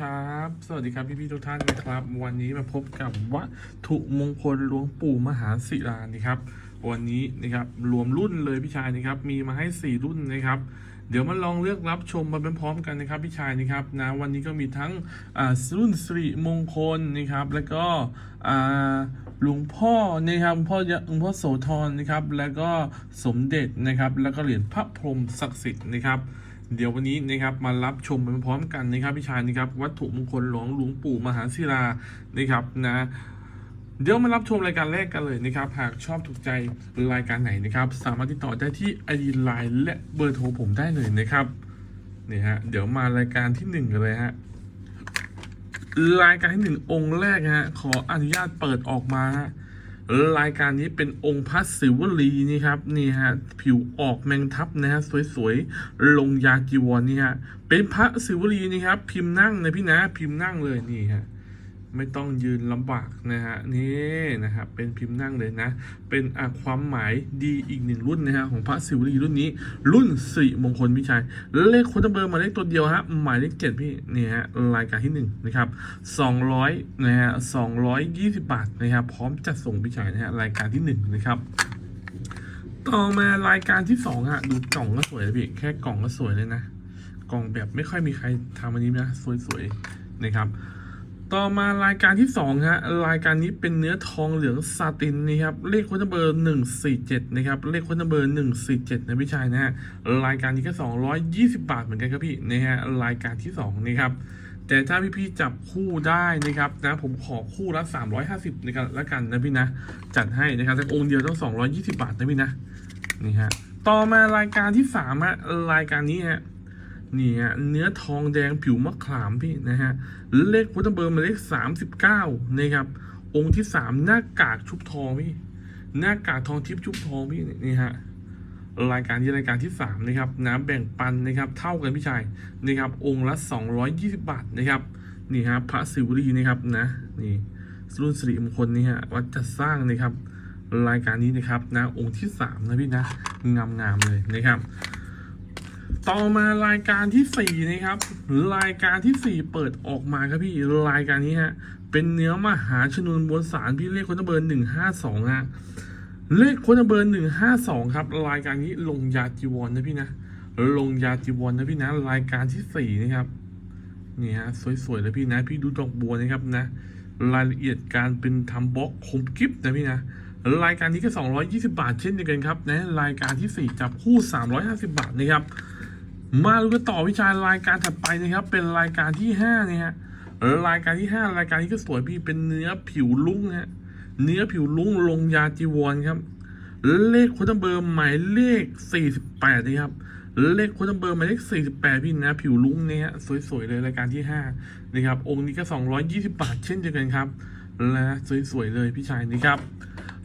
ครับ สวัสดีครับพี่พี่ๆทุกท่านนะครับ วันนี้มาพบกับวัตถุมงคลหลวงปู่มหาศิลานะครับวันนี้นะครับรวมรุ่นเลยพี่ชายนะครับ มีมาให้ 4 รุ่นนะครับ เดี๋ยวมาลองเลือกรับชมมาเป็นพร้อมกันนะครับพี่ชายนะครับนะวันนี้ก็มีทั้งรุ่นสิริมงคลนะครับ แล้วก็หลวงพ่อนะครับหลวงพ่อหลวงพ่อโสธรนะครับ แล้วก็สมเด็จนะครับ แล้วก็เหรียญพระพรหมศักดิ์สิทธิ์นะครับ เดี๋ยววันนี้นะครับมารับชมไปพร้อมกันนะครับพี่ชายนะครับวัตถุมงคลหลวงหลวงปู่มหาศิลานะครับนะเดี๋ยวมารับชมรายการแรกกันเลยนะครับ หากชอบถูกใจรายการไหนนะครับ สามารถติดต่อได้ที่ไอดีไลน์และเบอร์โทรผมได้เลยนะครับนี่ฮะเดี๋ยวมารายการที่หนึ่งกันเลยฮะรายการที่หนึ่งองค์แรกฮะขออนุญาตเปิดออกมาฮะ รายการนี้เป็นองค์พระศิวลีนี่ครับนี่ฮะผิวออกแมงทับนะฮะสวยๆลงยาจีวรนี่ฮะเป็นพระศิวลีนี่ครับพิมพ์นั่งนะพี่นะพิมพ์นั่งเลยนี่ฮะ ไม่ต้องยืนลำบากนะฮะนี่นะครับเป็นพิมพ์นั่งเลยนะ เป็นความหมายดีอีกหนึ่งรุ่นนะฮะของพระศิวลีรุ่นนี้ รุ่นสิริมงคลพิชัยเลขคนเบอร์มาเลขตัวเดียวฮะหมายเลขเจ็ดพี่นี่ฮะรายการที่หนึ่งนะครับสองร้อยนะฮะสองร้อยยี่สิบบาทนะครับพร้อมจัดส่งพิชัยนะฮะรายการที่หนึ่งนะครับต่อมารายการที่สองฮะดูกล่องก็สวยเลยพี่แค่กล่องก็สวยเลยนะ กล่องแบบไม่ค่อยมีใครทำอันนี้นะสวยๆนะครับ ต่อมารายการที่สองฮะรายการนี้เป็นเนื้อทองเหลืองซาตินนะครับเลขคนเบอร์หนึ่งสี่เจ็ดนะครับเลขคนเบอร์หนึ่งสี่เจ็ดนะพี่ชายนะฮะรายการนี้ก็สองร้อยยี่สิบาทเหมือนกันครับพี่นะฮะรายการที่สองนะครับแต่ถ้าพี่ๆจับคู่ได้นะครับนะผมขอคู่ละสามร้อยห้าสิบนะครับแล้วกันนะพี่นะจัดให้นะครับแต่องค์เดียวต้องสองร้อยยี่สิบาทนะพี่นะนี่ฮะต่อมารายการที่สามฮะรายการนี้ฮะ นี่ฮะเนื้อทองแดงผิวมะขามพี่นะฮะเลขพุทธเบอร์มาเลขสามสิบเก้านะครับ องค์ที่สามหน้ากากชุบทองพี่ หน้ากากทองทิพย์ชุบทองพี่นี่ฮะรายการที่รายการที่สามนะครับน้ำแบ่งปันนะครับ เท่ากันพี่ชายนะครับ องค์ละสองร้อยยี่สิบบาทนะครับนี่ฮะพระศิวลีนะครับนะนี่รุ่นสิริมงคลนี่ฮะวัดจะสร้างนะครับรายการนี้นะครับนะองค์ที่สามนะพี่นะงามๆเลยนะครับ ต่อมารายการที่สี่นะครับ รายการที่สี่เปิดออกมาครับพี่รายการนี้ฮะเป็นเนื้อมหาชนวนบนสารพี่เลขคนเบอร์หนึ่งห้าสองฮะเลขคนเบอร์หนึ่งห้าสองครับ รายการนี้ลงยาจีวรนนะพี่นะลงยาจีวรนนะพี่นะรายการที่สี่นะครับนี่ฮะสวยๆเลยพี่นะพี่ดูดอกบัวนะครับนะ รายละเอียดการเป็นทำบล็อกคมกริบนะพี่นะรายการนี้ก็ 220 บาทเช่นเดียวกันครับนะรายการที่สี่จับคู่ 350 บาทนะครับ มาดูกันต่อวิชารายการถัดไปนะครับ เป็นรายการที่ห้าเนี่ยฮะรายการที่ห้ารายการนี้ก็สวยพี่เป็นเนื้อผิวลุ้งฮะเนื้อผิวลุ้งลงยาจีวรครับ เลขคนเบอร์หมายเลขสี่สิบแปดนะครับเลขคนเบอร์หมายเลขสี่สิบแปดพี่นะ ผิวลุ้งเนี่ยฮะสวยๆเลยรายการที่ห้านะครับ องค์นี้ก็สองร้อยยี่สิบาทเช่นเดียวกันครับและสวยๆเลยพี่ชายนี่ครับ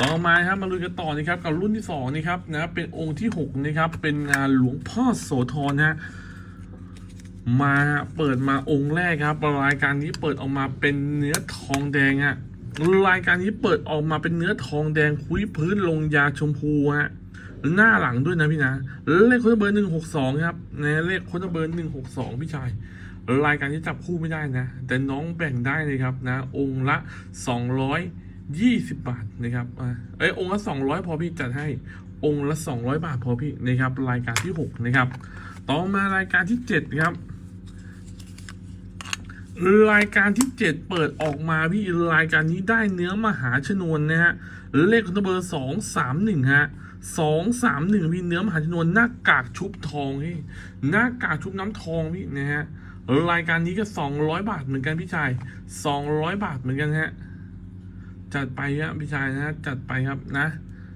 ต่อมาครับมาลุยกันต่อนะครับกับรุ่นที่สองนะครับนะเป็นองค์ที่หกนะครับเป็นงานหลวงพ่อโสธรฮะมาเปิดมาองค์แรกครับรายการนี้เปิดออกมาเป็นเนื้อทองแดงฮะรายการนี้เปิดออกมาเป็นเนื้อทองแดงคุยพื้นลงยาชมพูฮะหน้าหลังด้วยนะพี่นะเลขค้ดเบอร์หนึ่งหกสองครับนะเลขค้ดเบอร์หนึ่งหกสองพี่ชายรายการที่จับคู่ไม่ได้นะ แต่น้องแบ่งได้เลยครับนะ องค์ละสองร้อย ยี่สิบบาทนะครับเอ้ยองค์ละสองร้อยพอพี่จัดให้องค์ละสองร้อยบาทพอพี่นะครับรายการที่หกนะครับ ต่อมารายการที่เจ็ดครับ รายการที่เจ็ดเปิดออกมาพี่รายการนี้ได้เนื้อมหาชนวนนะฮะเลขคนเบอร์สองสามหนึ่งฮะสองสามหนึ่งพี่เนื้อมหาชนวนหน้ากากชุบทองพี่หน้ากากชุบน้ำทองพี่นะฮะรายการนี้ก็สองร้อยบาทเหมือนกันพี่ชายสองร้อยบาทเหมือนกันฮะ จัดไปครับพี่ชายนะ จัดไปครับนะ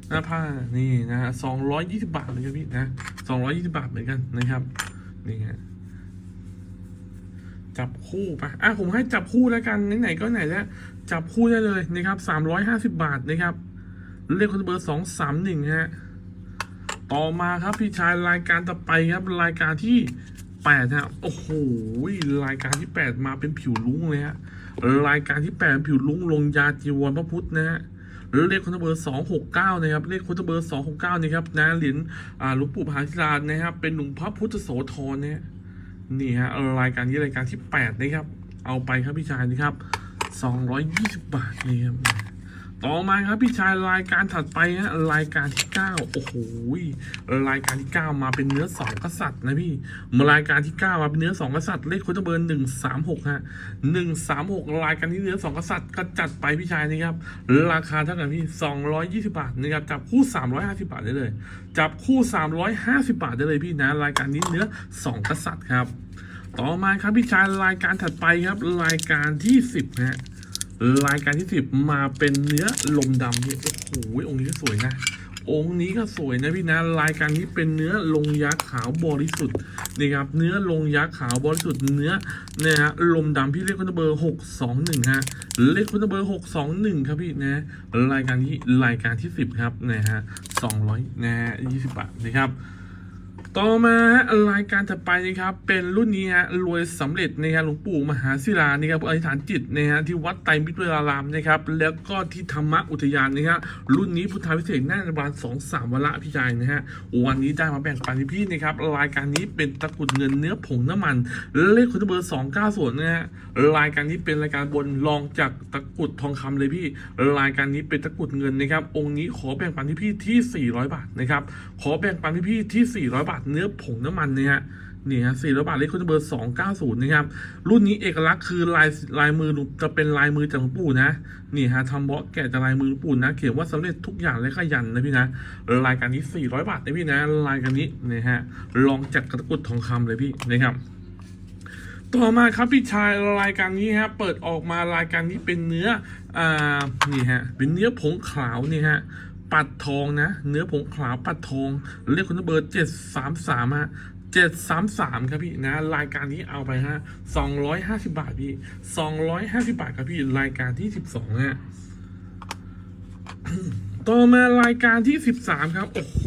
หน้าผ้านี่นะฮะสองร้อยยี่สิบาทเหมือนกันพี่นะสองร้อยยี่สิบาทเหมือนกันนะครับนี่ฮะจับคู่ไปอะผมให้จับคู่แล้วกันไหนๆก็ไหนแล้วจับคู่ได้เลยนะครับสามร้อยห้าสิบาทนะครับเลขคนเบอร์สองสามหนึ่งฮะต่อมาครับพี่ชายรายการต่อไปครับรายการที่ แปดฮะโอ้โหรายการที่แปดมาเป็นผิวลุ้งเลยฮะรายการที่แปดเป็นผิวลุ้งลงยาจีวรพระพุทธนะฮะเลขคนเบอร์สองหกเก้านะครับเลขคนเบอร์สองหกเก้านะครับนะเหรียญอ่าหลวงปู่พาธิราชนะครับเป็นหนุ่มพระพุทธโสธรเนี่ยนี่ฮะรายการนี้รายการที่แปดนะครับเอาไปครับพี่ชายนะครับสองร้อยยี่สิบบาทนี่ครับ ต่อมาครับพี่ชายรายการถัดไปฮะรายการที่เก้าโอ้โหรายการที่เก้ามาเป็นเนื้อสองกษัตริย์นะพี่มารายการที่เก้ามาเป็นเนื้อสองกษัตริย์เลขโค้ดเบอร์หนึ่งสามหกฮะหนึ่งสามหกรายการที่เนื้อสองกษัตริย์ก็จัดไปพี่ชายนะครับราคาเท่ากันพี่สองร้อยยี่สิบาทนะครับจับคู่สามร้อยห้าสิบาทได้เลย จับคู่สามร้อยห้าสิบาทได้เลยพี่นะรายการนี้เนื้อสองกษัตริย์ครับ ต่อมาครับพี่ชายรายการถัดไปครับรายการที่สิบนะฮะ รายการที่สิบมาเป็นเนื้อลมดำพี่โอ้โหองค์นี้ก็สวยนะ องค์นี้ก็สวยนะพี่นะรายการนี้เป็นเนื้อลงยักษ์ขาวบริสุทธิ์นี่ครับ เนื้อลงยักษ์ขาวบริสุทธิ์เนื้อเนะฮะลมดำพี่เลขคุณเบอร์หกสองหนึ่งฮะเลขคุณเบอร์หกสองหนึ่งครับพี่นะรายการนี้รายการที่สิบครับนะฮะสองร้อยนะฮะยี่สิบบาทนะครับ ต่อมารายการถัดไปนะครับเป็นรุ่นนี้ฮะรวยสำเร็จนะครับหลวงปู่มหาศิลานี่ครับอธิษฐานจิตนะฮะที่วัดไตรมิตรเวลารามนะครับแล้วก็ที่ธรรมอุทยานนะครับรุ่นนี้พุทธาพิเศษกหน้าบานสองสามวันละพี่ชายนะฮะวันนี้ได้มาแบ่งปันให้พี่นะครับรายการนี้เป็นตะกรุดเงินเนื้อผงน้ำมัน เลขคุณเบอร์สองเก้าส่วนนะฮะรายการนี้เป็นรายการบนรองจากตะกรุดทองคำเลยพี่ รายการนี้เป็นตะกรุดเงินนะครับองค์นี้ขอแบ่งปันให้พี่ที่400บาทนะครับขอแบ่งปันให้พี่ที่400บาทเนื้อผงน้ำมันเนี่ยฮะนี่ฮะ400บาทเลขคุณเบอร์290นะครับ รุ่นนี้เอกลักษณ์คือลายลายมือจะเป็นลายมือจากหลวงปู่นะ นี่ฮะทำเบาะแกะจากลายมือหลวงปู่นะ เขียนว่าสำเร็จทุกอย่างและขยันนะพี่นะ รายการนี้400บาทนะพี่นะ รายการนี้นะฮะ ลองจากตะกุดทองคำเลยพี่นะครับ ต่อมาครับพี่ชายรายการนี้ฮะ เปิดออกมารายการนี้เป็นเนื้อ อ่า นี่ฮะ เป็นเนื้อผงขาวนี่ฮะ ปัดทองนะ เนื้อผงขาวปัดทอง เรียกคุณเบอร์เจ็ดสามสามฮะเจ็ดสามสามครับพี่นะ รายการนี้เอาไปฮะสองร้อยห้าสิบาทพี่สองร้อยห้าสิบาทครับพี่รายการที่สิบสองฮะต่อมารายการที่ 13 ครับ โอ้โห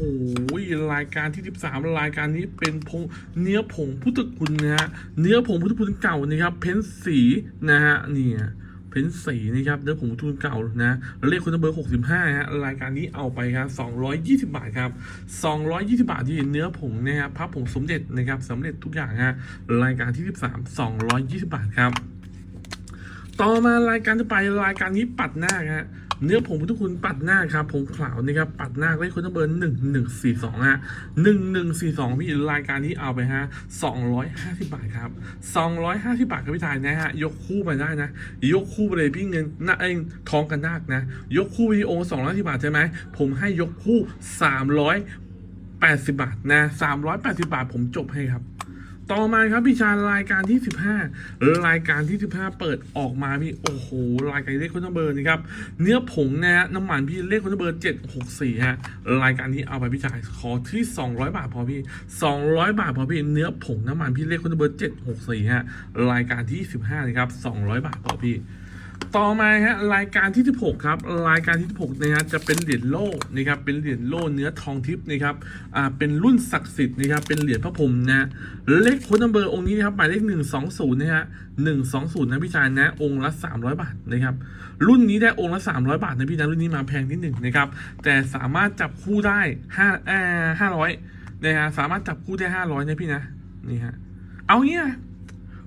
รายการที่ 13 รายการนี้เป็นผงเนื้อผงพุทธคุณนะฮะ เนื้อผงพุทธคุณเก่านะครับ เพ้นสีนะฮะ เนี่ย เพ้นสีนะครับเนื้อผงทุนเก่านะเลขคุณเบอร์ 65ฮะรายการนี้เอาไปครับ220 บาทครับ220 บาทที่เนื้อผงนะครับพับผงสมเด็จนะครับสำเร็จทุกอย่างฮะรายการที่ 13 220 บาทครับ ต่อมารายการจะไปรายการนี้ปัดหน้าฮะ เนื้อผงพุทธคุณปัดหน้าครับผงขาวนะครับปัดหน้าเลขคุณเบอร์หนึ่งหนึ่งสี่สองฮะหนึ่งหนึ่งสี่สองพี่รายการนี้เอาไปฮะสองร้อยห้าสิบบาทครับสองร้อยห้าสิบบาทครับพี่ชายนะฮะยกคู่ไปได้นะ ยกคู่ไปเลยพี่เงินหน้าเองทองกันนาคนะ ยกคู่วิดีโอสองร้อยสิบาทใช่ไหมผมให้ยกคู่สามร้อยแปดสิบาทนะสามร้อยแปดสิบาทผมจบให้ครับ ต่อมาครับพี่ชายรายการที่ 15 รายการที่ 15 เปิดออกมาพี่โอ้โหรายการเลขคนเบอร์นะครับเนื้อผงนะฮะน้ำมันพี่เลขคนเบอร์ 764ฮะรายการนี้เอาไปพี่ชายขอที่ 200 บาทพอพี่ 200 บาทพอพี่เนื้อผงน้ำมันพี่เลขคนเบอร์ 764ฮะรายการที่ 15นะครับ200 บาทพอพี่ ต่อมาฮะรายการที่ 16 ครับ รายการที่ 16นะฮะจะเป็นเหรียญโล่นะครับเป็นเหรียญโล่เนื้อทองทิพย์นะครับอ่าเป็นรุ่นศักดิ์สิทธิ์นะครับเป็นเหรียญพระพรหมนะเลขโค้ดนัมเบอร์องค์นี้นะครับหมายเลข120นะฮะ120นะพี่ชายนะองค์ละ 300 บาทนะครับรุ่นนี้ได้องค์ละ 300 บาทนะพี่นะรุ่นนี้มาแพงนิดหนึ่งนะครับแต่สามารถจับคู่ได้5อ่า500นะฮะสามารถจับคู่ได้ 500นะพี่นะนี่ฮะเอางี้นะ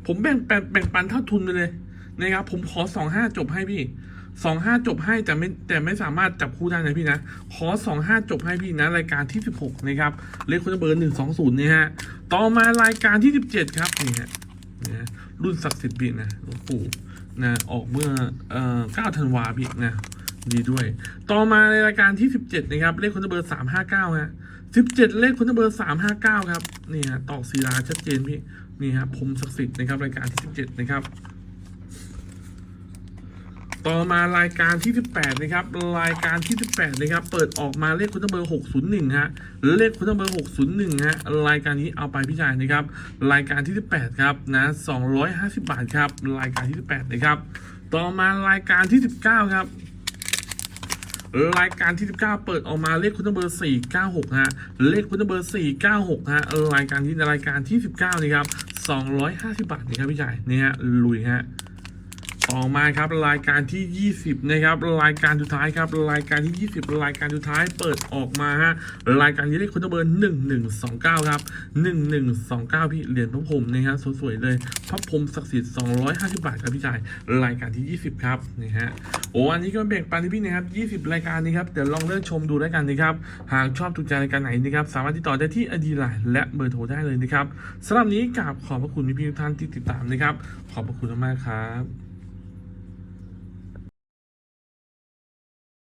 ผมแบ่งแบ่งแบ่งปันเท่าทุนไปเลย นะครับผมขอสองห้าจบให้พี่สองห้าจบให้แต่ไม่แต่ไม่สามารถจับคู่ได้นะพี่นะ ขอสองห้าจบให้พี่นะรายการที่สิบหกนะครับเลขคุณเบอร์หนึ่งสองศูนย์นี่ฮะต่อมารายการที่สิบเจ็ดครับนี่ฮะนะรุ่นศักดิ์สิทธิ์พี่นะหลวงปู่นะออกเมื่อเอ่อเก้าธันวาพี่นะดีด้วย ต่อมาในรายการที่สิบเจ็ดนะครับเลขคุณเบอร์สามห้าเก้าฮะสิบเจ็ดเลขคุณเบอร์สามห้าเก้าครับนี่ฮะตอกศิลาชัดเจนพี่นี่ฮะผมศักดิ์สิทธิ์นะครับรายการที่สิบเจ็ดนะครับ ต่อมารายการที่ 18 นะครับ รายการที่ 18 นะครับ เปิดออกมาเลขคุณเบอร์ 601 ฮะ เลขคุณเบอร์ 601 ฮะ รายการนี้เอาไปพี่ชายนะครับ รายการที่ 18 ครับนะ 250 บาทครับ รายการที่ 18 นะครับ ต่อมารายการที่ 19 ครับรายการที่ 19 เปิดออกมาเลขคุณเบอร์ 496 ฮะ เลขคุณเบอร์ 496 ฮะ รายการที่รายการที่ 19 นี่ครับ 250 บาทนี่ครับพี่ชายนี่ฮะ ลุยฮะ ต่อมาครับรายการที่ 20 นะครับ รายการสุดท้ายครับ รายการที่ 20 รายการสุดท้ายเปิดออกมาฮะรายการนี้เลขคนเบอร์1129 ครับ 1129 พี่เหรียญพระพรมนะฮะสวยๆเลยพระพรมศักดิ์สิทธิ์250 บาทครับพี่ชายรายการที่ 20 ครับนี่ฮะโอ้อันนี้ก็แบ่งปันให้พี่นะครับ 20 รายการนี้ครับเดี๋ยวลองเลือกชมดูแล้วกันนะครับหากชอบถูกใจรายการไหนนะครับสามารถติดต่อได้ที่อดีไลน์และเบอร์โทรได้เลยนะครับสำหรับนี้กราบขอบพระคุณพี่ๆทุกท่านที่ติดตามนะครับขอบพระคุณมากครับ